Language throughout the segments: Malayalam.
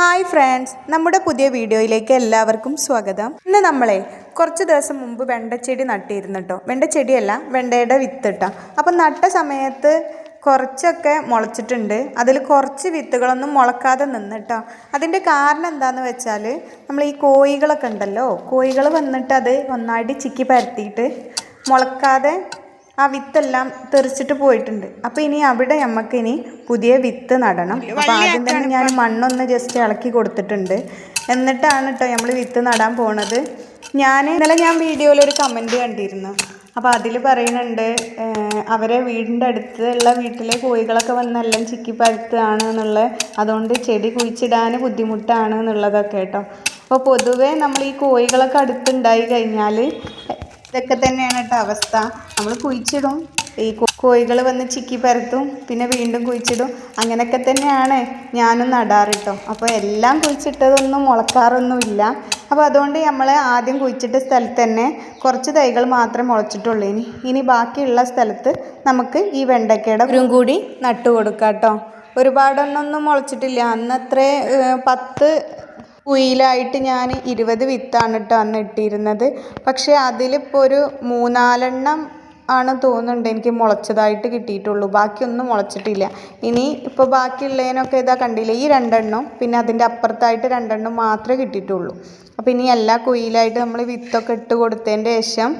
ഹായ് ഫ്രണ്ട്സ് നമ്മുടെ പുതിയ വീഡിയോയിലേക്ക് എല്ലാവർക്കും സ്വാഗതം. ഇന്ന് നമ്മളെ കുറച്ച് ദിവസം മുമ്പ് വെണ്ടച്ചെടി നട്ടിരുന്നു കേട്ടോ വെണ്ടച്ചെടിയല്ല വെണ്ടയുടെ വിത്ത് ഇട്ടാ അപ്പം നട്ട സമയത്ത് കുറച്ചൊക്കെ മുളച്ചിട്ടുണ്ട്. അതിൽ കുറച്ച് വിത്തുകളൊന്നും മുളക്കാതെ നിന്നിട്ടോ. അതിന്റെ കാരണം എന്താണെന്ന് വെച്ചാൽ നമ്മൾ ഈ കോഴികളൊക്കെ ഉണ്ടല്ലോ കോഴികൾ വന്നിട്ട് അത് ഒന്നായിട്ട് ചിക്കി പരത്തിയിട്ട് മുളക്കാതെ ആ വിത്തെല്ലാം തെറിച്ചിട്ട് പോയിട്ടുണ്ട്. അപ്പോൾ ഇനി അവിടെ നമുക്ക് ഇനി പുതിയ വിത്ത് നടണം. അപ്പോൾ ആദ്യം തന്നെ ഞാൻ മണ്ണൊന്ന് ജസ്റ്റ് ഇളക്കി കൊടുത്തിട്ടുണ്ട്. എന്നിട്ടാണ് കേട്ടോ നമ്മൾ വിത്ത് നടാൻ പോണത്. ഞാൻ ഇന്നലെ ഞാൻ വീഡിയോയിൽ ഒരു കമന്റ് കണ്ടിരുന്നു. അപ്പോൾ അതിൽ പറയുന്നുണ്ട് അവരെ വീടിന്റെ അടുത്തുള്ള വീട്ടിലെ കോഴികളൊക്കെ വന്നെല്ലാം ചിക്കി പഴുത്താണ് എന്നുള്ള അതുകൊണ്ട് ചെടി കുഴിച്ചിടാൻ ബുദ്ധിമുട്ടാണ് എന്നുള്ളതൊക്കെ കേട്ടോ. അപ്പോൾ പൊതുവേ നമ്മൾ ഈ കോഴികളൊക്കെ അടുത്തുണ്ടായി കഴിഞ്ഞാൽ ഇതൊക്കെ തന്നെയാണ് കേട്ടോ അവസ്ഥ. നമ്മൾ കുഴിച്ചിടും. ഈ കോഴികൾ വന്ന് ചിക്കി പരത്തും. പിന്നെ വീണ്ടും കുഴിച്ചിടും. അങ്ങനെയൊക്കെ തന്നെയാണ് ഞാനും നടാറ് കേട്ടോ അപ്പോൾ എല്ലാം കുഴിച്ചിട്ടതൊന്നും മുളക്കാറൊന്നുമില്ല. അപ്പോൾ അതുകൊണ്ട് നമ്മൾ ആദ്യം കുഴിച്ചിട്ട സ്ഥലത്ത് തന്നെ കുറച്ച് തൈകൾ മാത്രമേ മുളച്ചിട്ടുള്ളൂ. ഇനി ഇനി ബാക്കിയുള്ള സ്ഥലത്ത് നമുക്ക് ഈ വെണ്ടയ്ക്കയുടെ ഒരു കൂടി നട്ടു കൊടുക്കാം കേട്ടോ. ഒരുപാടൊന്നൊന്നും മുളച്ചിട്ടില്ല. അന്നത്രേ പത്ത് കുയിലായിട്ട് ഞാൻ ഇരുപത് വിത്താണ് കേട്ടോ അന്ന് ഇട്ടിരുന്നത്. പക്ഷേ അതിലിപ്പോൾ ഒരു മൂന്നാലെണ്ണം ആണ് തോന്നുന്നുണ്ട് എനിക്ക് മുളച്ചതായിട്ട് കിട്ടിയിട്ടുള്ളൂ. ബാക്കിയൊന്നും മുളച്ചിട്ടില്ല. ഇനി ഇപ്പോൾ ബാക്കിയുള്ളതിനൊക്കെ ഇതാ കണ്ടില്ല ഈ രണ്ടെണ്ണം പിന്നെ അതിന്റെ അപ്പുറത്തായിട്ട് രണ്ടെണ്ണം മാത്രമേ കിട്ടിയിട്ടുള്ളൂ. അപ്പോൾ ഇനി എല്ലാ കുയിലായിട്ട് നമ്മൾ വിത്തൊക്കെ ഇട്ട് കൊടുത്തതിന്റെ ശേഷം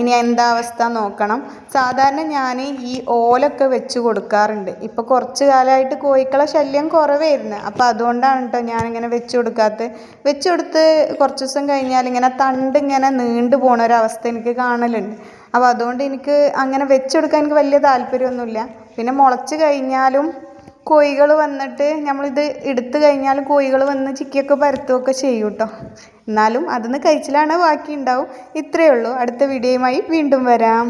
ഇനി എന്താ അവസ്ഥ നോക്കണം. സാധാരണ ഞാൻ ഈ ഓലൊക്കെ വെച്ച് കൊടുക്കാറുണ്ട്. ഇപ്പോൾ കുറച്ച് കാലമായിട്ട് കോഴിക്കളെ ശല്യം കുറവായിരുന്നു. അപ്പോൾ അതുകൊണ്ടാണ് കേട്ടോ ഞാനിങ്ങനെ വെച്ച് കൊടുക്കാത്തത് വെച്ച് കൊടുത്ത് കുറച്ച് ദിവസം കഴിഞ്ഞാൽ ഇങ്ങനെ തണ്ട് ഇങ്ങനെ നീണ്ടു പോണ ഒരവസ്ഥ എനിക്ക് കാണലുണ്ട്. അപ്പോൾ അതുകൊണ്ട് എനിക്ക് അങ്ങനെ വെച്ച് കൊടുക്കാൻ എനിക്ക് വലിയ താല്പര്യമൊന്നുമില്ല. പിന്നെ മുളച്ച് കഴിഞ്ഞാലും കോഴികൾ വന്നിട്ട് നമ്മളിത് എടുത്തു കഴിഞ്ഞാൽ കോഴികൾ വന്ന് ചിക്കിയൊക്കെ പരത്തുകയൊക്കെ ചെയ്യും കേട്ടോ എന്നാലും അതിന്ന് കഴിച്ചിലാണ് ബാക്കി ഉണ്ടാവും ഇത്രയേ ഉള്ളൂ. അടുത്ത വീഡിയോയുമായി വീണ്ടും വരാം.